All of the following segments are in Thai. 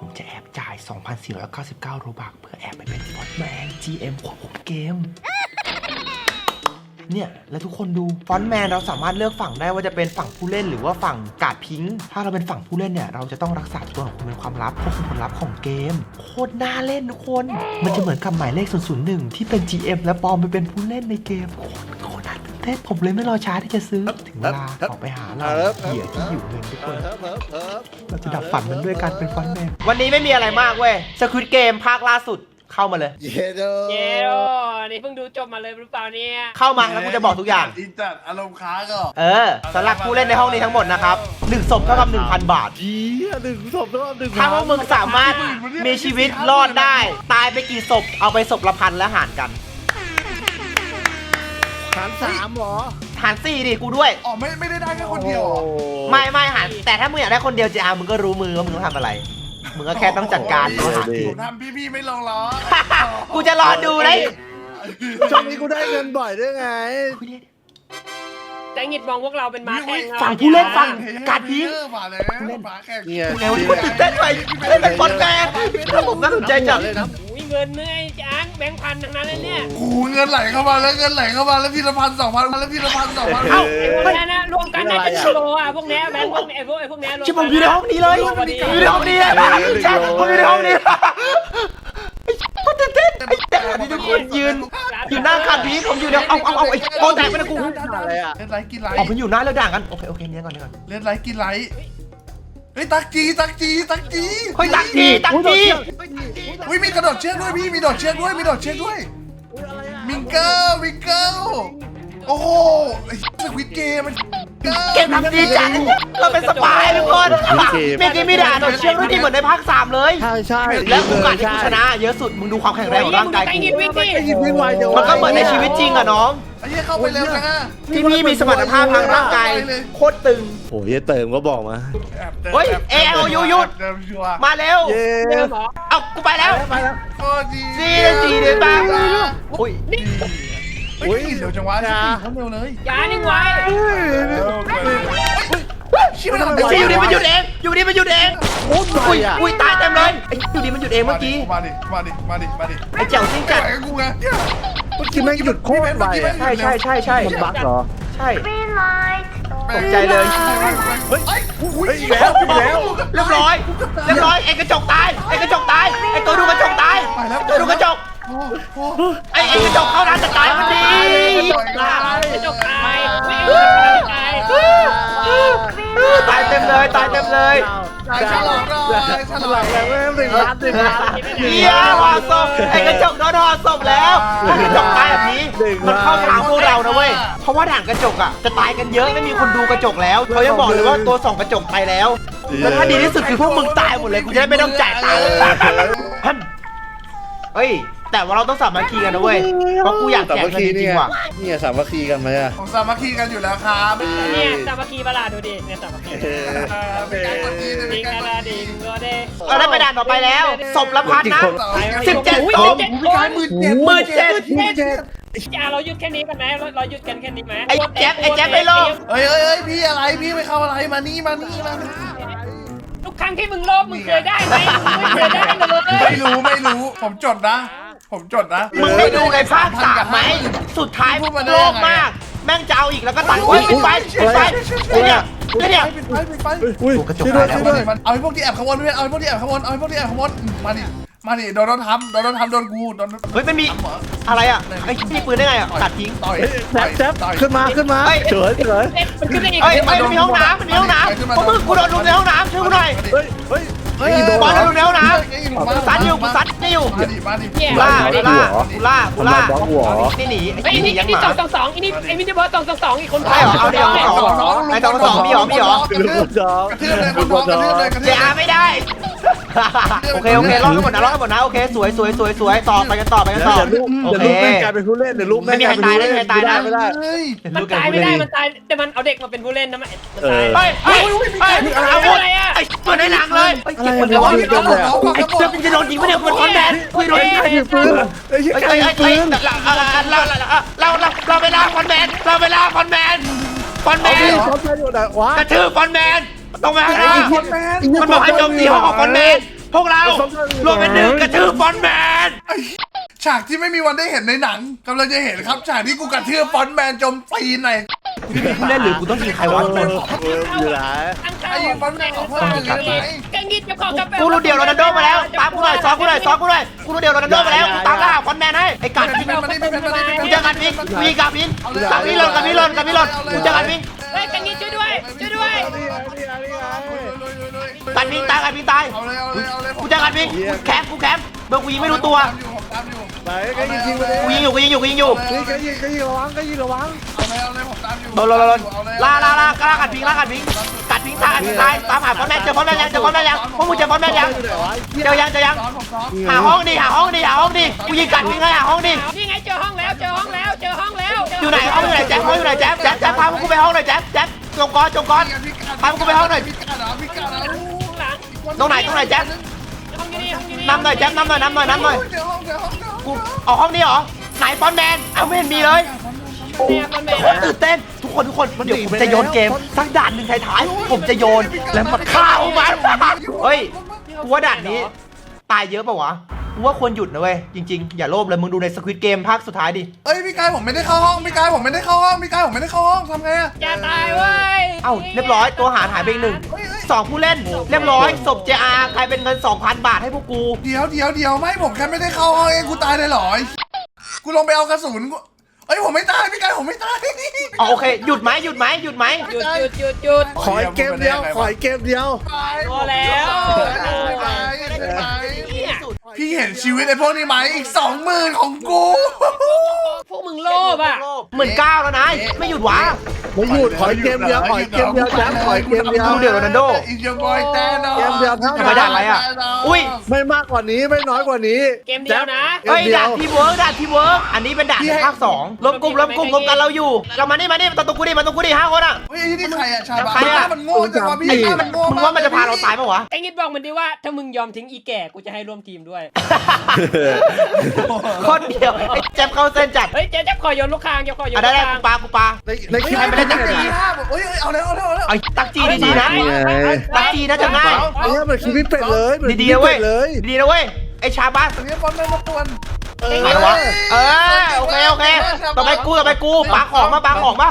ผมจะแอบจ่าย 2,499 โรบักเพื่อแอบไปเป็นฟอนต์แมน GM ควบคุมเกม เนี่ย แล้วทุกคนดู ฟอนต์แมนเราสามารถเลือกฝั่งได้ว่าจะเป็นฝั่งผู้เล่นหรือว่าฝั่งกาดพิงค์ถ้าเราเป็นฝั่งผู้เล่นเนี่ย เราจะต้องรักษาตัวของคุณเป็นความลับควบคุมผลลัพธ์ของเกม โคตรน่าเล่นทุกคน มันจะเหมือนกับหมายเลข001 ที่เป็น GM และปลอมไปเป็นผู้เล่นในเกมโคตร เต้นผมเลยไม่รอช้าที่จะซื้อถึงเวลาออกไปหาเราเหยื่อที่อยู่เงินทุกคน เราจะดับฝันมันด้วยการเป็นฟอนต์แมนวันนี้ไม่มีอะไรมากเว้ยสควิตเกมภาคล่าสุดเข้ามาเลย เยโดเย้โอนี่เพิ่งดูจบมาเลยหรือเปล่าเนี่ยเข้ามาแล้วกูจะบอกทุกอย่าง อินจัดอารมณ์ค้างก็เออสำหรับผู้เล่นในห้องนี้ทั้งหมดนะครับ1ศพเท่ากับ1,000บาทเยี่ยหนึ่งศพแล้วหนึ่งถ้าพวกมึงสามารถมีชีวิตรอดได้ ตายไปกี่ศพเอาไปศพละพันแล้วหารกัน ฐานสามเหรอหารสี่ดิกูด้วย อ๋อไม่ไม่ได้ได้แค่คนเดียวเหรอ ไม่ไม่หารแต่ถ้ามึงอยากได้คนเดียวจะเอามึงก็รู้มือว่ามึงต้องทำอะไร มึงก็แค่ต้องจัดการมึงก็หาทีผมทำพี่พี่ๆไม่ลงล้อกูจะรอดูเลยช่วงนี้กูได้เงินบ่อยด้วยไง แต่หงิดมองพวกเราเป็นม้าแข่งฝั่งผู้เล่นฝั่งการพิงเออมาแล้วมาแข่งเนี่ยไงวันนี้กูตื่นเต้นไปเล่นเป็นฟอนต์แมนถ้าผมน่าสนใจจัดเลยนะอุ้ย เงินเนี่ยไอ้จ้างแบงค์พันทั้งนั้นเลยเนี่ยโอ้โหเงินไหลเข้ามาแล้วเงินไหลเข้ามาแล้วทีละพันสองพันแล้วทีละพันสองพันเอ้าไอ้พวกนั้นนะรวมกันน่าจะกิโลอะพวกเนี้ยแบงค์พวกไอ้พวกไอ้พวกเนี้ยรวมใช่ผมอยู่ในห้องนี้เลยผมอยู่ในห้องนี้เลยใช่ผมอยู่ในห้องนี้ไอ้คนตื่นเต้นไอ้แต่นี่ทุกคนยืนอยู่หน้าคาบีผมอยู่ในเอาเอาเอาไอ้โกแตกไปนะกูอะไรอะเล่นไรกินไรออกมันอยู่หน้าแล้วด่างกันโอเคโอเคเนี่ยก่อนเนี่ยก่อนเล่นไรกินไร เฮ้ยตักจีตักจีตักจีเฮ้ยตักทีตักทีอุ้ยมีกระโดดเชือกด้วยพี่มีโดดเชือกด้วยมีโดดเชือกด้วยมิงเกิลมิงเกิลโอ้โหไอ้สควิตเกมมันเกมทำดีจังเราเป็นสปายทุกคนเมื่อกี้มีด่าโดดเชือกด้วยดีเหมือนในภาคสามเลยใช่ใช่แล้วโอกาสที่กูชนะ เยอะสุดมึงดูความแข็งแรงของร่างกายไอ้กูหงิดวิ่งดิไอ้ยิงวิ่งไวเดี๋ยวมันก็เหมือนในชีวิตจริงอะน้อง ไอ้เหี้ยเข้าไปเร็วจังอะที่พี่มีสมรรถภาพทางร่างกายโคตรตึง โอ้ยเติมก็บอกมา แอบดินเฮ้ยแบเอ้ยเอาหยุดหยุด เดิมชัวร์มาเร็วเย้ เดิมเหรอเอากูไปแล้วไปแล้วโอ้ดีสี่นาทีเดินมาอุ้ยเฮ้ยเร็วจังวะนี่เขาเร็วเลยอย่านิ่งไว้ชิบมันทำไอ้ที่อยู่ดีมันหยุดเองอยู่ดีมันหยุดเองโอ้ยอุ้ยอะอุ้ยตายเต็มเลยไอ้อยู่ดีมันหยุดเองเมื่อกี้มาดิมาดิมาดิมาดิไอ้เจ๋วซิ่งจัจัดดกับกูไงเนี่ยเมื่อกี้แม่งหยุดโคตรไวอะใช่ใช่ใช่ใช่มันบั๊กเหรอ ใช่ตกใจเลย เฮ้ยอุ้ยเฮ้ยอีกแล้วอีกแล้ว เรียบร้อย เรียบร้อยไอ้กระจกตายไอ้กระจกตายไอ้ตัวดูกระจกตายตัวดูกระจกโอ้โหไอ้ไอ้กระจกเข้าร้านจะตายมันดีกระจกตายไม่เอากระจกตายตายเต็มเลยตายเต็มเลย ฉลองหน่อยฉลองแล้วแม่งหนึ่งล้านหนึ่งล้านเฮียห่อศพไอ้กระจกโดนห่อศพแล้วถ้ากระจกตายแบบนี้มันเข้าทางพวกเรานะเว้ยเพราะว่าด่านกระจกอะจะตายกันเยอะไม่มีคนดูกระจกแล้วเขายังบอกเลยว่าตัวสองกระจกตายแล้วแล้วถ้าดีที่สุดคือพวกมึงตายหมดเลยกูจะได้ไม่ต้องจ่ายตังค์เฮ้ย แต่ว่าเราต้องสามัคคีกันนะเว้ยเพราะกูอยากสาแจกมัคเงินคีจนี่ริงไงๆว่ะเนี่ยสามัคคีกันไหมอะผมสามัคคีกันอยู่แล้วครับเนี่ยสามัคคีประหลาดดูดิเนี่ยสามัคคีเออเป็นการกดนี้ดิงกระดาดิงก็ได้เราได้ไปด่านต่อไปแล้วศพละพันนะสิบเจ็ดอุ้ยศพเจ็ดพี่กายหมื่นเจ็ดหมื่นเจ็ดเจ็ดอย่าเราหยุดแค่นี้กันไหมเราเราหยุดกันแค่นี้ไหมไอ้แจ๊บไอ้แจ๊บไม่รอดเฮ้ยเฮ้ยเฮ้ยพี่อะไรพี่ไปเข้าอะไรมานี่มานี่มานี่ทุกครั้งที่มึงโลภมึงเคยได้ไหมมึงไม่เคยได้เลย ไม่รู้ไม่รู้ผมจดนะ ผมจดนะ มึงไม่ดูไงภาคสามไหม สุดท้ายโลภมาก แม่งจะเอาอีกแล้วก็ตัดไว้ปิดไฟปิดไฟไอ้เนี่ยไอ้เนี่ยปิดไฟปิดไฟอุ้ยกระจกช่วยด้วยตายช่วยแล้วด้วยมันเอาไอ้พวกที่แอบขโมยเพื่อนเอาไอ้พวกที่แอบขโมยเอาไอ้พวกที่แอบขโมยมาดิมาดิโดนโดนทำโดนโดนทำโดนกูโดนเฮ้ยมันมีอะไรอะไอ้ที่ปืนได้ไงอะตัดทิ้งต่อยแจ๊บแจ๊บขึ้นมาขึ้นมาเฮ้ยเฉยเฉยมันขึ้นได้อีกเฮ้ยเฮ้ยมันมีห้องน้ำมันมีห้องน้ำพวกมึงกูโดนลุมในห้องน้ำช่วยกูหน่อยเฮ้ย เฮ้ยเฮ้ยบอลโดนลุมในห้องน้ำกูซัดอยู่กูซัดนี่อยู่มาดิมาดิกูล่ากูล่ากูล่ากูล่านี่หนีไอ้ไอ้นี่นี่ยังหนี่มาสองสองสองไอ้นี่ไอ้มินิบอสสองสองสองอีกคนใช่เหรอเอาเดี๋ยวเอาสองไอ้สองสองมีหรอมีหรอลูกจอกกระทืบเลยกระทืบเลยกระทืบเจเลยอาไม่ได้ โอเคโอเครอดกันหมดนะรอดกันหมดนะโอเคสวยสวยสวยสวยต่อไปกันต่อไปกันต่อเดี๋ยวลูกโอเดี๋ยวเค ลูกแม่งกลายเป็นผู้เล่นเดี๋ยวลูกแม่งกลายเป็นผู้เล่นไม่มีใครตายนะไม่ได้เฮ้ยมันตายไม่ได้มันตายแต่มันเอาเด็กมาเป็นผู้เล่นนะมันตายเฮ้ยเฮ้ยเฮ้ยอาวุธไอ้ตัวในหนังเลยไอ้เก็บมันเลยไอ้เจ้าเป็นจะโดนยิงไม่ได้เป็นคอนแดนคุยโดนยิงใครถือปืนไอ้เหี้ยไอ้ใครไอ้ถืไอ้อปืนเราเราเราเราเราเวลาคอนแมนเราเวลาคอนแมนคอนแมเอานดิเขาใช้อยู่ไหนวะกระทืบคอนแมน ต้องมาไอ้ให้คนแมนมันบอกให้โจมตีห้องของคอนแมน พวกเรารวมเป็นหนึ่งกระทืบฟอนต์แมน ฉากที่ไม่มีวันได้เห็นในหนังกำลังจะเห็นครับ ฉากที่กูกระเทือบฟอนต์แมนจมตีนในผู้เล่นหรือกูต้องยิงใครวะเอออยู่ไหนตั้งเข้าไอ้ยิงฟอนต์แมนของเพื่อนอยู่ไหนแกงยิดจะขอกาแฟกูรู้เดียวโรนัลโดมาแล้วตามกูหน่อยซ้อนกูหน่อยซ้อนกูหน่อยกูรู้เดียวโรนัลโดมาแล้วกูตามล่าฟอนต์แมนให้ไอ้กัดพี่เป็นมาดิพี่เป็นมาดิพี่กูเป็นเจอกันพิงกูยิงกับพิงกับพิงหล่นกับพิงหล่นกับพิงหล่นกูเจอกันพิงเฮ้ยแกงยิดช่วยด้วย ช่วยด้วยนี่ไงนี่ไงนี่ไงกันพิงตายกันพิงตายเอาเลยเอาเลยเอาเลยกูเจอกันพิงกูแคมป์กูแคมป์เบอร์กูยิงไม่รู้ตัวผมตามอยู่ไหนก็ยิงยิงไปเลยกูยิงอยู่กูยิงอยู่กูยิงอยู่นี่ก็ยิงก็ยิงระวังก็ยิงระวังเอาเลยเอาเลยผมตามอยู่โดนโดนโดนลาลาลาลากัดพิงลากัดพิงกัดพิงตายกัดพิงตายตามหาฟอนต์แมนเจอฟอนต์แมนยังเจอฟอนต์แมนยังพวกมึงเจอฟอนต์แมนยังอยู่ไหนวะเจอยังเจอยังซ้อนผมซ้อนหาห้องดิหาห้องดิหาห้องดิกูยิงกัดพิงให้หาห้องดินี่ไงเจอห้องแล้วเจอห้องแล้วเจอห้องแล้วอยู่ไหนห้องอยู่ไหนแจ๊บห้องอยู่ไหนแจ๊บแจ๊บแจ๊บพาพวกกูไปห้องหน่อยแจ๊บแจ๊บ จงกรจงกรพากูไปห้องหน่อยพี่กาดเหรอพี่กาดเหรอหลังตรงไหนตรงไหนแจ๊บห้องอยู่นี่ห้องอยู่นี่นำหน่อยแจ๊บนำหน่อยนำหน่อยนำหน่อยเดี๋ยวห้องเดี๋ยวห้องเดี๋ยวห้องกูออกห้องนี้เหรอไหนฟอนต์แมนเอ้าไม่เห็นมีเลยเนี่ยคนแม่โคตรตื่นเต้นทุกคนทุกคนเดี๋ยวผมจะโยนเกมสักด่านหนึ่งท้ายๆผมจะโยนแล้วมันเข้ามันเฮ้ยกูว่าด่านนี้ตายเยอะป่าวะกูว่าควรหยุดนะเว้ยจริงๆอย่าโลภเลยมึงดูในสควิตเกมภาคสุดท้ายดิเอ้ยพี่กายผมไม่ได้เข้าห้องพี่กายผมไม่ได้เข้าห้องพี่กายผมไม่ได้เข้าห้องทำไงอะจะตายเว้ย เอ้าเรียบร้อยตัวหารหายไปอีกหนึ่งสองผู้เล่น เรียบร้อยศพเจอากลายเป็นเงิน 2,000 บาทให้พวกกู เดี๋ยวเดี๋ยวเดี๋ยวไม่ผมแค่ไม่ได้เข้าห้องเองกูตายเลยเหรอไอ้กูลงไปเอากระสุนกูเอ้ยผมไม่ตายพี่กายผมไม่ตาย อ๋อโอเค หยุดไหมหยุดไหมหยุดไหมหยุดหยุดหยุดหยุดขออีกเกมเดียวขออีกเกมเดียว พอแล้ว พี่เห็นชีวิตไอ้พวกนี้ไหมอีกสองหมื่นของกู พวกมึงโลภอะหมื่นเก้าแล้วนะไม่หยุดวะไม่หยุดขออีกเกมเดียวขออีกเกมเดียวแจ๊บขออีกเกมเดียวดูเดี๋ยวโรนัลโดอีกเดียวบอยแต่นอนเกมเดียวเท่าทำไมด่าอะไรอะอุ้ยไม่มากกว่านี้ไม่น้อยกว่านี้ เกมเดียวนะเกมเฮ้ยเดียด่านวทีเวิร์กด่านทีเวิร์กอันนี้เป็นด่านในภาคสองรวมกลุ่มรวมกลุ่มรวมกันเราอยู่เรามานี่มานี่มาตรงกูดิมาตรงกูดิห้าคนอะเฮ้ยนี่ใครอะชาบ้าใครอะมันโง่จังวะพี่ไอ้มันโง่มึงว่ามันจะพาเราตายปะวะแกงยิดบอกมันดิว่าถ้ามึงยอมทิ้งอีแก่กูจะให้ร่วมทีมด้วยโคตรเดียวไอ้แจ็บเข้าเส้นจัดเฮ้ยเจ๊จะขอโยนลูกคางจะขอโยนอะลูได้กได้คากูงปากูปา ในในคลิปให้มันได้ไม่ตั้งได้ใจนะเฮ้ยเอาแล้วเอาแล้วเอาแล้วไอ้ตักจีดีๆนะนี่ไงตักจีน่าจะง่ายไอ้เนี่ยมันคลิปพี่เป็ดเลยเหมือนคลิดีปๆนะเว้เป็ยดเลยดีๆนะเว้ย ไอ้ชาบัสอันนี้บอลไม่มาปวนเออ อะไรวะ เออ โอเค โอเค ต่อไปกู ต่อไปกูปาของมาปาของมา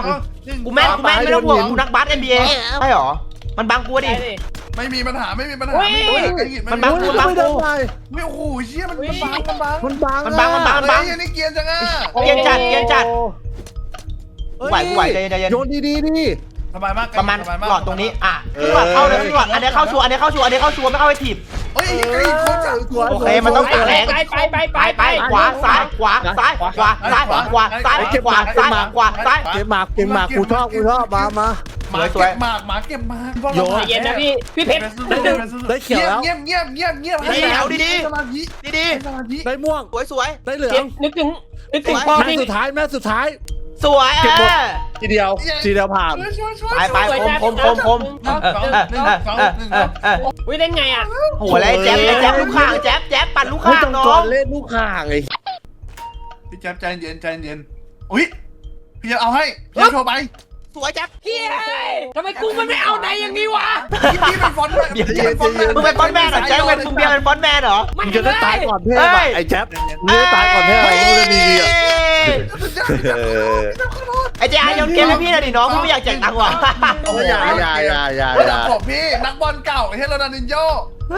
กูแม่นกูแม่นไม่ต้องห่วงกูนักบาส NBA ใช่หรอ มันบังกูดิ ได้ดิ ไม่มีปัญหาไม่มีปัญหาเฮ้ยไม่มีปัญหาไอ้หยิบมันบังโอ้ยไม่ได้ไงไม่โอ้โหเชี่ยมันมันบังมันบังมันบังมันบังมันบัง เฮ้ยอันนี้เกียร์จังอะเกียนจัดเกียนจัดโอ้ไหวกูไหวใจเย็นใจเย็น โยนดีๆนี่ สบายมากประมาณสบยกหลอดตรงนี้ อะขึ้นหลอดเข้าเลยขึ้นหลอด อันนี้เข้าชัวร์อันนี้เข้าชัวร์อันนี้เข้าชัวร์ไม่เข้าไปถีบ เฮ้ยไอ้ไอ้โคตรจังโอเคมันต้อง ไปตัดแรงไปไปไปไปไปไปขวาซ้ายขวาซ้ายขวาซ้ายขวาซ้ายขวาซ้ายขวาซ้าย เกมหมากเกมหมากกูชอบกูชอบมามา หมาสวยเก็บหมากหมาเก็บหมากโยใจเย็นนะพี่พี่เพชรนั่นหนึ่งได้เขียวแล้ว เงียบเงียบเงียบเงียบดีๆเอาดีสมาธิๆดีสมาธิได้ม่วง ๆสวยสวย ได้เหลือเจ๊งนึกถึงนึกถึงพ่อแม่พี่สุดท้ายแม่สุดท้าย สวยเออทีเดียวทีเดียวผ่าน ช่วยช่วยช่วยไปไปคมคมคมคมเออเออเออเออเออเอออุ้ยเล่นไงอะโหอะไรแจ๊บไอ้แจ๊บลูกข่างแจ๊บแจ๊บปั่นลูกไม่ข่างต้องน้กอองนเล่นลูกข่างไอ้พี่แจ๊บใจเย็นใจเย็นอุ้ยพี่จะเอาให้พี่จะโทรไป สวยแจ๊บเฮ้ยทำไมกูมันไม่เอาไหนอย่างนี้วะพี่พี่เป็นฟอนต์ด้วยเบียร์พี่เป็นฟอนต์ด้วยมึงเป็นฟอนต์แมนเหรอแจ๊บเป็นมึงเบียร์เป็นฟอนต์แมนเหรอไม่มึงจะได้ตายก่อนเทพเอ้อะยไอ้แจ๊บมึงจะได้ตายก่อนเทพอะมึงจะดีๆอะไอ้เจ๊ไอ้ยนเกมให้พี่หน่อยดิน้องพี่ไม่อยากแจกตังค์ว่ะอย่าอย่าอย่าอย่าระอดัย่าบผมพี่นักบอลเก่าเฮโรนันดินโย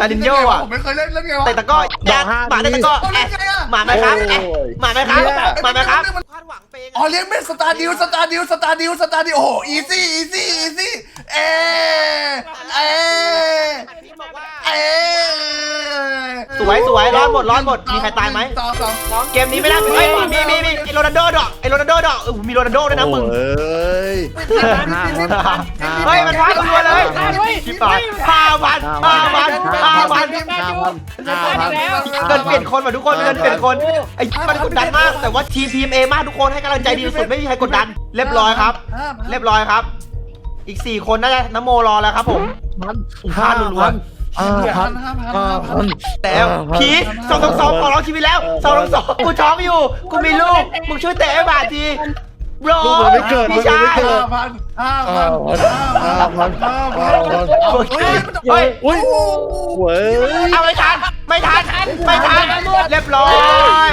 อาดินโยอะผมไม่เคยเล่นเล่นไงวะแต่ตะก้อยัดหมาแต่ตะก้อเอาแอเล่นดไงอะหมาไหมครับแอดหมาไหมครับ หมาไหมครับอ๋อเลี้ยงเป็นสตาร์ดิวสตาร์ดิวสตาร์ดิวสตาร์ดิวโอ้โหอีซี่อีซี่อีซี่เอเอเอสวยสวยร้อนหมดร้อนหมดมีใครตายไหมต่อต่อต่อเกมนี้ไม่น่าเฮ้ยมีมีมีไอ้โรนัลโดดอกไอ้โรนัลโดดอกเออมีโรนัลโดด้วยนะมึงเอ้ยเฮ้ยมันพลาดตัวเลยชิบหายห้าพันห้าพันห้าพันห้าพันห้าพันเกินเปลี่ยนคนว่ะทุกคนเกินเปลี่ยนคนไอ้มันกดดันมากแต่ว่าทีมทีมเอมากทุกคนให้กำลังใจดีสุดไม่มีใครกดดัน เรียบร้อยครับเรียบร้อยครับ อีก4คนน่าจะน้ำโมรอแล้วครับผมพันห้าพันล้วนห้าพันห้าพันแต่ผีสองสองสองขอร้องชีวิตแล้วสองสองสองกูท้องอยู่ กูมีลูกมึงช่วยเตะให้บาดที โรลูกมันไม่เกิดพี่ชายลูกมันไม่เกิด ห้าพันห้าพันห้าพันห้าพันห้าพันเฮ้ยเฮ้ยอุ้ยเว้ยเอาไม่ทัน ไม่ทัน ไม่ทันเรียบร้อย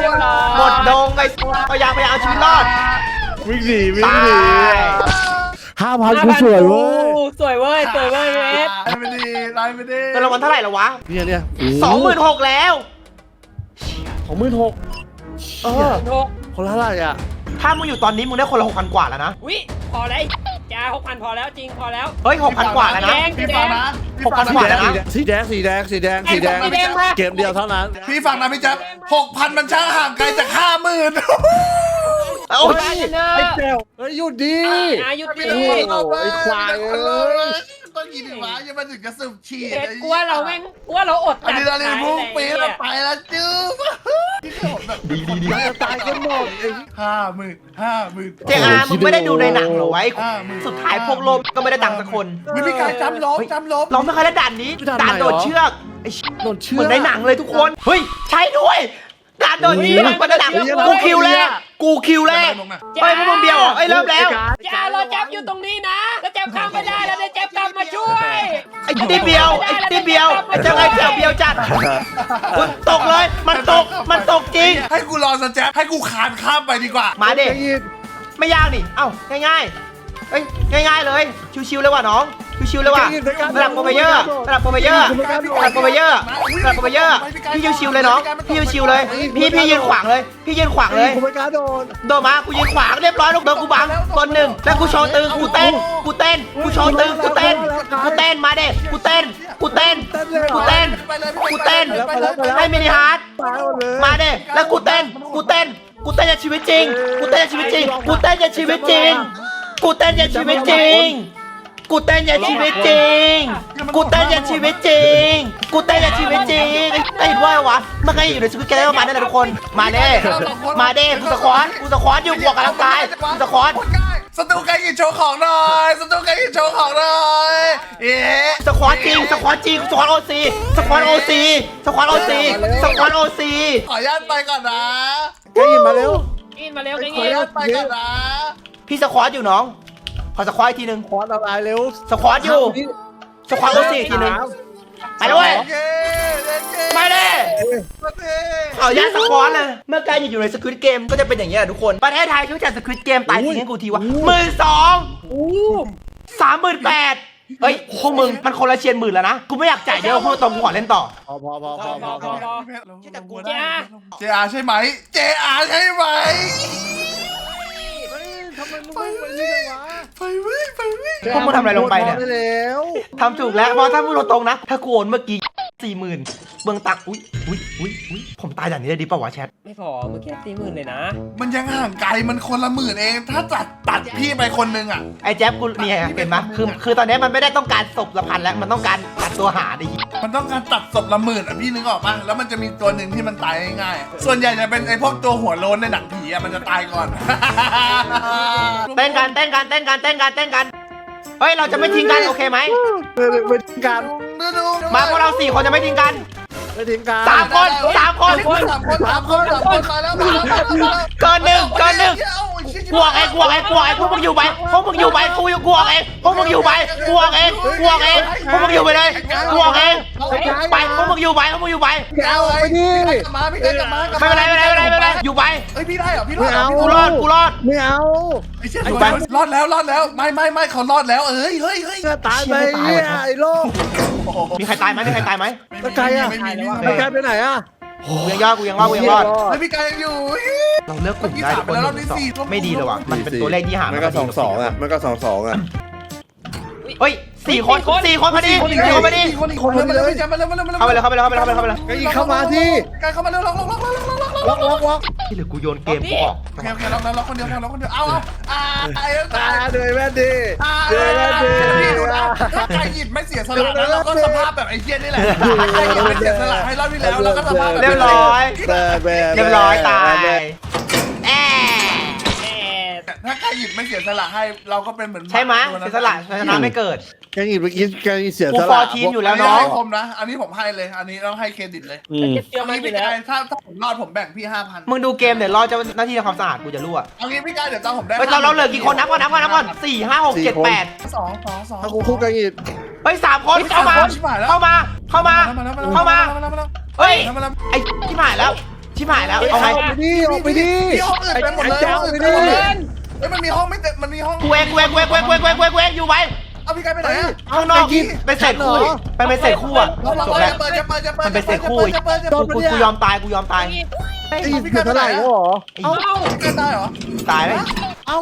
เรียบร้อย หมดดงไอ้พยายามพยายามเอาชีวิตรอด วิ่งหนีวิ่งตาหนียห้าพันกูสวยเว้ยสวยเว้ยสวยเว้ยเวสไล่ไม่ดีไล่ไม่ดีเงินรางวัลเท่าไหร่แล้ววะเนี่ยเนี่ยสองหมื่นหกแล้ว สองหมื่นหกเออหกคนละเท่าไหร่อะ ถ้ามึงอยู่ตอนนี้มึงได้คนละหกพันกว่าแล้วนะ วิพอแล้วจ้าหกพันพอแล้วจริงพอแล้วเฮ้ยหกพันกว่าแล้วนะ แดงพี่ฟังนะพี่ฟังหกพันกว่าแล้วนะ นะสีแดงสีแดงสีแดงสีแดง สีแดงมา เกมเดียวเท่านั้นพี่ฟังนะพี่แจ๊บหกพันมันช่างห่างไกลจากห้าหมื่นโอ้ยได้ชนะไอ้เจ้าเฮ้ยหยุดดิอายุไม่ดีต้องโอ้โหไอ้ควายเอ้ย ต้องกินถึงหมายังมาถึงกระสืบฉีดเวสกลัวเราแม่งกลัวเราอดอันนี้เราเรียนพุ่งปีแล้แล้วไปแล้วจื้อพี่ขมแบบดีดีดีมันจะตายกันหมดไอ้ห้าหมื่นห้าหมื่นเจ๊อามึงไม่ได้ดูในหนังเหรอวะไอ้อ่ามึงสุดท้ายพวกโลมก็ไม่ได้ตังค์สักคนไม่มีการจำลบจำลบเราไม่เคยได้ด่านนี้ด่านโดดเชือกไอ้เหี้ยโดนเชื่เหมือนในหนังเลยทุกคน เฮ้ย ใช่ด้วย ด่านโดดเชือกเหมือนในหนังกูคิวแรกกูคิวแรกเฮ้ยพวกมึงเดียวเหรอเอ้ยเริ่มแล้วจ้าเราแจ๊บอยู่ตรงนี้นะแล้วแจ๊บข้ามไม่ได้แล้วเดี๋ยวแจ๊บกลับมาช่วยไอ้ตีเบียวไอ้ตีเบียวไอ้เจ้าไอ้เจ้าเบียวจัดอุ๊ยตกเลยมันตกมันตกจริง ให้กูรอสแจ๊บให้กูคานข้ามไปดีกว่า มาเด็ไอ้ยินไม่ยากนี่เอ้าง่ายๆเอ้ยง่ายๆเลยชิวๆเลยว่ะน้อง ชิวๆเลยว่ะระดับโปรเบเยอร์ระดับโปรเบเยอร์ระดับโปรเบเยอร์ระดับโปรเบเยอร์พี่ชิวๆเลยน้องพี่ชิวๆเลยพี่พี่ยืนขวางเลย พี่ยืนขวางเลยกูไม่กาโดนโดนมากูยืนขวางเรียบร้อยลูกเดินกูบังคนหนึ่งแล้วกูโชว์ตึงกูเต้นกูเต้นกูโชว์ตึงกูเต้นกูเต้นมาเด็กูเต้นกูเต้นกูเต้นกูเต้นไปเลยไปเลยให้มินิฮาร์ดมาเด้แล้วกูเต้นกูเต้นกูเต้นในชีวิตจริง กูเต้นในชีวิตจริง กูเต้นในชีวิตจริง กูเต้นในชีวิตจริง กูเต้นในชีวิตจริง กูเต้นในชีวิตจริง กูเต้นในชีวิตจริงไอ้ว่าวะเมื่อกี้อยู่ในชีวิตแกได้ประมาณนั้นแหละทุกคน มาเด้ มาเด้กูสควอตกูสควอตอยู่บวกกำลังกายกูสควอตสตูไกกินโชว์ของหน่อยสตูไกกินโชว์ของหน่อยเอ๊ะสควอตจริงสควอตจริงสควอตโอซีสควอตโอซีสควอตโอซีสควอตโอซีขออนุญาตไปก่อนนะไอ้ยินมาเร็วกินมาเร็วขกิอนอนุญาตไปก่อนนะพี่สควอตอยู่น้อง ขอสควอตอีกทีหนึงคว้าอะไรเร็วสควอตอยู่สควอตโอซีอีกทีหนึงไปเลยเว้ยโอเคโอเคไปเลยโอเคเอาย่าสควอตเลย เมื่อการอยู่ในสควิตเกมก็จะเป็นอย่างนี้ยแหละทุกคน ประเทศไทยช่วยจัดสควิตเกมตายทิ้งให้กูทีวะหมื่นสองสามหมื่นแปดเฮ้ยพวกมึงมันคนละเชียนหมื่นแล้วนะ กูไม่อยากจ่ายเยอะพูดตรงกูขอเล่นต่อ พอพอพอพอพอพอเจอาใช่ไหมเจอาใช่ไหมเฮ้ยทำไมมึงไม่ไปนี่กันวะไปเว้ยไปเว้ยพวกมึงทำอะไรลงไปเนี่ยได้แล้ว ทำถูกแล้วเพราะถ้าพูดตรงๆนะ ถ้ากูโอนเมื่อกี้ สี่หมื่นเบื้องตักอุ้ยอุ้ยอุ้ยอุ้ยผมตายอย่างนี้เลยดีป่าวะแชท ไม่พอเมื่อกี้สี่หมื่นเลยนะ มันยังห่างไกลมันคนละหมื่นเอง ถ้าตัดตัดพี่ไปคนนึงอะ ไอ้แจ๊บกูเนี่ยเห็นไหมคือคือตอนนี้มันไม่ได้ต้องการศพละพันแล้ว มันต้องการตัดตัวหาดิมันต้องการตัดศพละหมื่นอะพี่นึกออกปะแล้วมันจะมีตัวหนึ่งที่มันตายง่ายๆส่วนใหญ่จะเป็นไอ้พวกตัวหัวโล้นในหนังผีอะมันจะตายก่อน เต้นกันเต้นกันเต้นกันเต้นกันเต้นกัน เฮ้ยเราจะไม่ทิ้งกันโอเคไหมไม่ไม่ทิ้งกันดูดูมาพวกเราสี่คนจะไม่ทิ้งกันไม่ทิ้งกันสามคนสามคนสามคนสามคนสามคนมาแล้วมาแล้วมาแล้วเกินหนึ่งเกินหนึ่ง กลัวไอ้กลัวไอ้กลัวไอ้พวกมึงอยู่ไปพวกมึงอยู่ไปกูอยู่กลัวเองพวกมึงอยู่ไปกลัวเองกลัวเองพวกมึงอยู่ไปเลยกลัวเองไปพวกมึงอยู่ไปพวกมึงอยู่ไปเอาไปดิกลับมาพี่กกลับมากลับไม่เป็นไรไม่เป็นไรไม่เป็นไรอยู่ไปเฮ้ยพี่ได้เหรอพี่รอดเหรอกูรอดกูรอดไม่เอาไอ้เชี่ยรอดแล้วรอดแล้วไม่ไม่ไม่เขารอดแล้วเอ้ยเฮ้ยเฮ้ยตายไปเนี่ยไอ้โลกมีใครตายไหมมีใครตายไหมตะไคร้อะไม่มีไม่มีตะไคร้ไปไหนอะ กูยังยอดกูยังรอดกูยังรอดเฮ้ยพี่กายยังอยู่เราเลือกกลุ่มได้ทุกคนหนึ่งสองไม่ดีเลยว่ะมันเป็นตัวเลขที่หามันก็สองสองอะมันก็สองสองอะเฮ้ย สี่คนสี่คนพอดีสี่คนพอดี คนอีกคนนึงมาเลยพี่แจ๊มาเลยมาเลยมาเลยเข้าไปเลยเข้าไปเลยเข้าไปเลยเข้าไปเลยเข้าไปเลยไอ้เข้ามาที่กายเข้ามาเร็วล็อกล็อกล็อกล็อกล็อกล็อกล็อกล็อกล็อกล็อกที่เหลือกูโยนเกมกูออกโอเคโอเคล็อกล็อกคนเดียวล็อกคนเดียวเอาเอาอ่าไอ้ตาตายเดือยแม่ดีอ่าเดือยแม่ดีพี่ดูนะถ้ากายหยิบไม่เสียสละนะเราก็สภาพแบบไอ้เหี้ยนี่แหละถ้ากายหยิบไม่เสียสละให้รอบที่แล้วเราก็สภาพแบบเรียบร้อยเรียบร้อยตายแอแม่ถ้ากายหยิบไม่เสียสละให้เราก็เป็นเหมือนใช่ไหมเสียสละชนะไม่เกิด แกงอีกเมื่อกี้แกงอีเสียกูสฟอละร์ทีมอยู่แล้วอันนี้น้อง ให้ผมนะ อันนี้ผมให้เลย อันนี้ต้องให้เครดิตเลยอืม เตรียมอันมานี้อยู่พี่แล้ว กายถ้าถ้าผมรอดผมแบ่งพี่ห้าพันมึงดูเกมเดี๋ยวรอเจ้าหน้าที่ทำความสะอาดกูจะรั่วเอางี้พี่กายเดี๋ยวตอนผมได้เฮ้ยเราเราเหลือกี่คนนับก่อนนับก่อนนับก่อนสี่ห้าหกเจ็ดแปดสองสองสองถ้ากูคู่แกงอีกเฮ้ยสามคนเฮ้ยเข้ามาสามคนชิบหายแล้วเข้ามาเข้ามามาแล้วเข้ามามาแล้วมาแล้วเฮ้ยมาแล้วไอ้ชิบหายแล้วชิบหายแล้วเอาไงออกไปดิออกไปดิพี่ห้องอื่นไอ้ไปหมดเลยไอ้เจ้าห้องไปอื่นดิไปหมด เลยเฮ้ยมันมีห้องไม่เต็มมันมีห้องกูเองกูเองกูเองกูเองกูเองกูเองกูเองกูเองอยู่ไว้เอาพี่กายไปไหนอะข้างนอกเป็นเศษคู่ไปเป็นเศษคู่อะเราเราจบเปิแล้วดจะเปิดจะเปิดจะเปิดมันเป็นเศษคู่จะเปิดจะโดเปิดนกูกูยอมตายกูยอมตายไอ้อีเสียสละอีกแล้วเหรอเอ้าพี่กายตายเหรอตายไหมเอ้า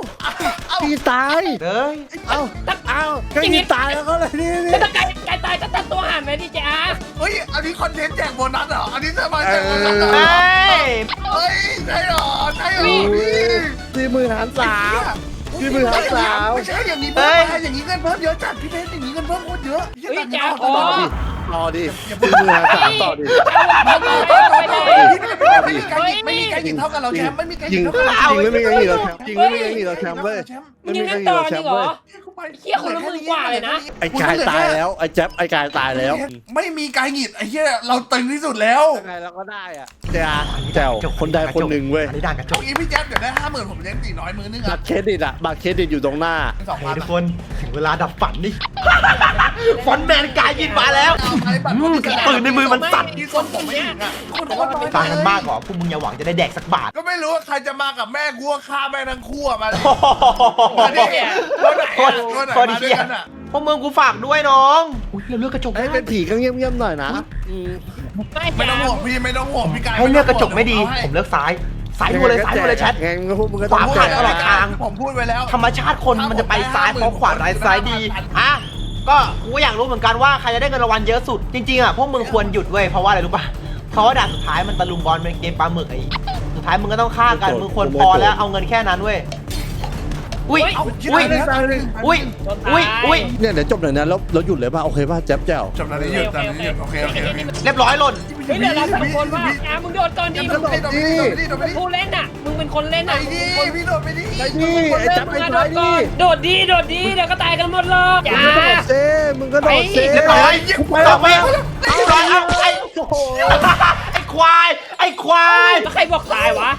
ตีตายเอ้ยเอ้าตักเอ้าแกงอีตายแล้วก็เลยนี่นี่แล้วถ้าไก่ไก่ตายก็ตัดตัวหันไปดิจ้าเฮ้ย อันนี้คอนเทนต์แจกโบนัสเหรอ อันนี้จะมาแจกโบนัสเหรอเฮ้ยเฮ้ยใช่เหรอใช่เหรอพี่สี่หมื่นหารสามพี่มือหาสาว ไม่ใช่อย่างนี้เพิ่มมาอย่างนี้เงินเพิ่มเยอะจัดพี่เพชรอย่างนี้เงินเพิ่มโคตรเยอะเฮ้ยตัดเงินจ้าออกโอ้ต่อดิ ต่อดิสี่หมื่นหารสามต่อดิ ไม่มีการหยิบไม่มีการหยิบเท่ากันเราแชมป์ไม่มีการหยิยิงบเท่ากันจริงไม่มีใครหนีเราแชมป์จริงไม่มีใครหนีเราแชมป์เว้ยมึงยังเล่นต่อจริงเหรอเหี้ยคนละหมื่นกว่าเลยนะ ไอ้กายตายแล้วไอ้แจ๊บไอ้กายตายแล้วไม่มีการหยิบไอ้เหี้ยเราตึงที่สุดแล้วยังไงเราก็ได้อะแจ๋แจ๋วคนใดคนหนึ่งเว้ยอันนี้ด่านกระจเอากงี้พี่แจ๊บเดี๋ยวได้ห้าหมื่นผมเลี้ยงตีน้อยมือนึงบัอะตรเครดิตอะบัตรเครดิตอยู่ตรงหน้า สองเฮ้พัยนทุกคน ถึงเวลาดับฝันนี่ฟอนต์แมนกายยินมาแล้วเอาไปบัตรอืมปืนในมือมันสั่น ที่ส่งผมไม่ถึงอะคนบอกว่าต่างกันมากกว่าพวกมึงอย่าหวังจะได้แดกสักบาท ก็ไม่รู้ว่าใครจะมากับแม่กูก็ฆ่าแม่ทั้งคู่อะมาเลยโอ้โหมาดิตัวไหนโคอะตรตัวไหนโคตรมาด้วเหี้ยยกันอะพวกมึงกูฝากด้วยน้องอุ้ยเราเลือกกระจกไอ้ได้เป็นผีก็เงียบๆหน่อยนะอืมไม่ต้องห่วงพี่ไม่ต้องห่วงพี่กายให้เลือกกระจกไม่ดีเอาให้ผมเลือกซ้ายซ้ายดูเลยซ้ายดูเลยแชท ไงก็พวกมึงก็ขต้อวางแจผ่านกตลอดทางผมพูดไว้แล้ว ธรรมชาติคนมันจะไปซ้ายเพราะขวาร้ายซ้ายดีอะ ก็กูก็อยากรู้เหมือนกันว่าใครจะได้เงินรางวัลเยอะสุด จริงๆอะพวกมึงควรหยุดเว้ยเพราะว่าอะไรรู้ป่ะเพราะว่าด่านสุดท้ายมันตะลุมบอลเป็นเกมปลาหมึกไอ้สุดท้ายมึงก็ต้องฆ่ากันมึงควรพอแล้วเอาเงินแค่นั้นเว้ยอุ้ยเอาอุ้ยตายเลยอุ้ยอุ้ยอุ้ยเนี่ยเดี๋ยวจบหน่อยนะแล้วเราหยุดเลยป่ะโอเคป่ะแจ๊บแจ๋วจบแล้วนี่หยุดตอนนี้หยุดโอเคโอเคโอเคเรียบร้อยหล่น เฮ้ยเดี๋ยวเราสองคนว่าอะมึงโดดก่อนดิโดมึดงไปดิโดดไปดิโดดไปดิโดดไปดิผู้เล่นอะ มึงเป็นคนเล่นไปอะดิมึงเป็นคนพี่โดดไปดิไอ้นี่ไอ้เล่นแจ๊บมึไอ้งไอ้โดดก่นี่อนโดดดีโดดดีเดี๋ยวก็ตายกันหมดหรอกมึจ้างก็โดดเซ่มึงก็โดดเซ่เรียบร้อยสองเมตรเรียบร้อยเอาไอ้โอ้โหไอ้ควาย ไอ้ควายแล้วใครบอกตายวะ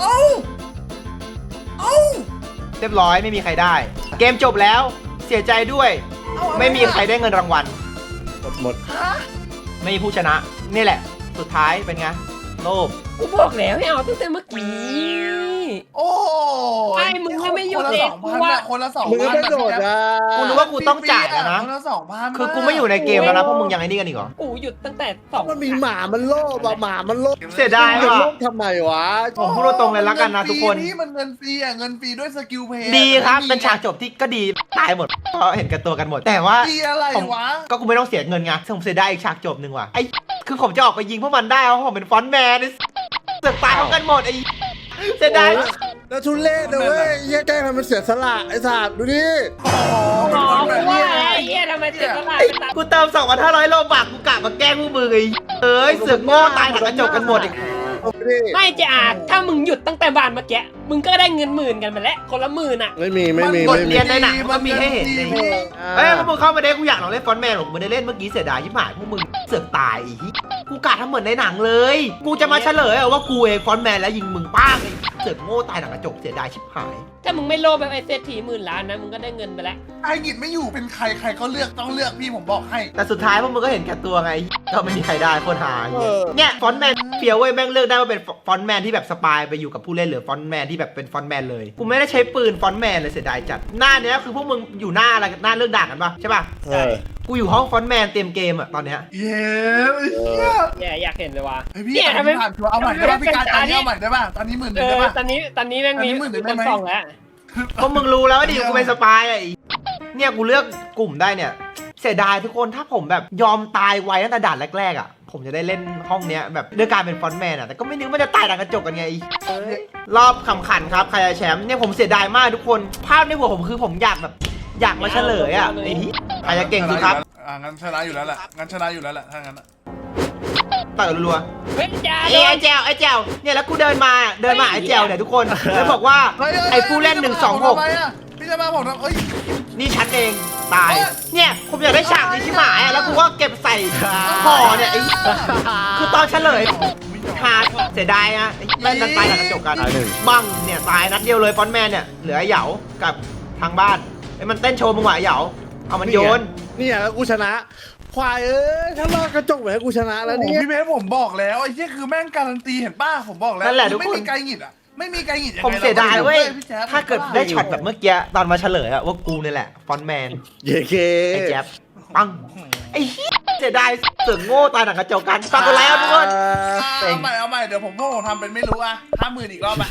เอ้าเอ้าเรียบร้อยไม่มีใครได้ เกมจบแล้วเสียใจด้วย ไม่มีใครได้เงินรางวัลหมดหมดฮะไม่มีผู้ชนะ นี่แหละ สุดท้ายเป็นไงโลภกูบอกแล้วให้เอาตั้งแต่เมื่อกี้ โอ้ไอ้มึงก็ไม่หยุดคนเด็ละกสองกูพันว่าอะคนละสองมึงก็พันไม่โดดนะกูรู้ว่ากูต้องจ่ายแล้วนะ คนละสองพันคือกูไม่อยู่ในเกมแล้วนะพวกมึงยังไอ้นี่กันอีกเหรอ กูหยุดตั้งแต่สองมันมีหมามันโลภอะหมามันโลภเสียดายมันว่ะ โลภทำไมวะผมพูดตรงๆเลยละกันนะทุกคน นี่มันเงินฟรีอะเงินฟรีด้วยสกิลเพย์ดีครับเป็นฉากจบที่ก็ดีตายหมดเพราะเห็นกันตัวกันหมด แต่ว่า ดีอะไรผมวะ ก็กูไม่ต้องเสียเงินไงผมเสียดายอีกฉากจบหนึ่งว่ะไอ้ คือผมจะออกไปยิงพวกมันได้เพราะผมเป็นฟอนต์แมนไอ้เสือกตายพร้อมกันหมดไอ้เสียดายแล้วทุเล่นะเว้ยเฮียแกล้งทำมันเสียสละไอ้สัตว์ดูดิโอ้โหอ๋อเป็นกูคนว่าแบบไอ้นี้เหี้ยทำไมเจ็บตลาดไอ้เป็นตากูเติม2,500โลบากกูกะมาแกล้งพวกมึงไอ้เอ้ยเสือกโง่ตายหลังกระจกกันหมดอีกเอา ไปดิไม่จะอาจถ้ามึงหยุดตั้งแต่บานเมื่อกี้มึงก็ได้เงินหมื่นกันไปแล้วคนละหมื่นอะไม่มีไม่มีบทไม่มีเรียนในหนังมันก็มีให้เห็นในมัเอ้ยพวกมึงเข้ามาได้กูอยากลองเล่นฟอนต์แมนหรอกกูไม่ได้เล่นเมื่อกี้เสียดายชิบหายพวกมึงเสือกตายอีกกูกะทำเหมือนในหนังเลย กูจะมาเฉลยอะว่ากูเองฟอนต์แมนแล้วยิงมึงป้างไอ้เสือกโง่ตายหลังกระจกเสียดายชิบหายถ้ามึงไม่โลภแบบไอ้เศรษฐีหมื่นล้านนะมึงก็ได้เงินไปแล้วไอ้หงิดไม่อยู่เป็นใครใครก็เลือกต้องเลือกพี่ผมบอกให้ แต่สุดท้ายพวกมึงก็เห็นแก่ตัวไง ก็ไม่มีใครได้โคตรหายเออเนี่ยฟอนต์แมนเฟียวเว้ยแม่งเลือกได้ว่าเป็นฟอนต์แมนที่แบบสปายไปอยู่กับผู้เล่นหรือฟอนต์แมนที่แบบเป็นฟอนต์แมนเลยกูไม่ได้ใช้ปืนฟอนต์แมนเลยเสียดายจัดหน้าเนี้ยคือพวกมึงอยู่หน้าอะไรกันหน้าเลือกด่างกันปะใช่ปะเออกูอยู่ห้องฟอนต์แมนเตรียมเกมอะตอนเนี้ยเย้เหี้ยแย่อยากเห็นเลยว่ะเฮ้ยพี่เนี่ยอันทำไมนี้ผ่านชัวร์เอาใหม่ได้ป่ะพี่การตอนนี้เอาใหม่ได้ป่ะตอนนี้หมื่นหเอนึ่งได้อป่ะ ตอนนี้ตอนนี้แม่งมีอันนี้หมื่นหนึ่งคได้นไหมส่องแล้วพวกมึงรู้แล้วว่าดิกูเป็นสปายอะไอ้เนี่ยกูเลือกกลุ่มได้เนี่ย เสียดายทุกคนถ้าผมแบบยอมตายไวตั้งแต่ด่านแรกๆอะผมจะได้เล่นห้องเนี้ยแบบด้วยการเป็นฟอนต์แมนอะแต่ก็ไม่นึกว่าจะตายหลังกระจกกันไงรอบขำขันครับใครจะแชมป์เนี่ยผมเสียดายมากทุกคน ภาพในหัวผมคือผมอยากแบบอยากมาเฉลยอะไอ้ใครจะเก่งสุดครับอ่างั้นชนะอยู่แล้วแหละงั้นชนะอยู่แล้วแหละถ้างั้นต่อยรัวๆไอ้ไอ้แจวไอ้แจวเนี่ยแล้วกูเดินมาเดินมาไอ้แจวเนี่ยทุกคนแล้วบอกว่าไอ้ผู้เล่นหนึ่งสองหกพี่จะมาผมทำเอ้ย นี่ฉันเองตาย เนี่ยผมอยากได้ฉากนี้ชิบหายอะแล้วกูก็เก็บใส่ห่อเนี่ยไอ้คือตอนเฉลยหาเสียดายอะไอ้แม่นมันตายหลังกระจกกันตายหนึ่ง บังเนี่ยตายนัดเดียวเลยฟอนต์แมนเนี่ยเหลือไอ้เหยากับทางบ้านไอ้มันเต้นโชว์มึงหวะไอ้เหยาเอามันโยนนี่ไงแล้วกูชนะ ควายเอ้ยถ้ารอดกระจกแบบนี้กูชนะแล้วโอ้เนี่ย พี่เมย์ผมบอกแล้วไอ้เหี้ยคือแม่งการันตีเห็นป้าผมบอกแล้วนั่นแหละทุกไม่คนมีไกลหงิดอะ ไม่มีไกลหงิดงไงผมเสียดายเว้ย พี่แจ๊บถ้าเกิดได้ช็อตแบบเมื่อกี้ตอนมาเฉลยอะว่ากูนี่แหละ ฟอนต์แมน เย้เคไอ้แจ๊บปัง ไอ้เหี้ยเสียดายเสือโง่ตายหนังกระจกกันฟังกันแล้วทุกคนอะเอาใหม่เอาใหม่เดี๋ยวผมพวกผมทำเป็นไม่รู้อะห้าหมื่นอีกรอบอะ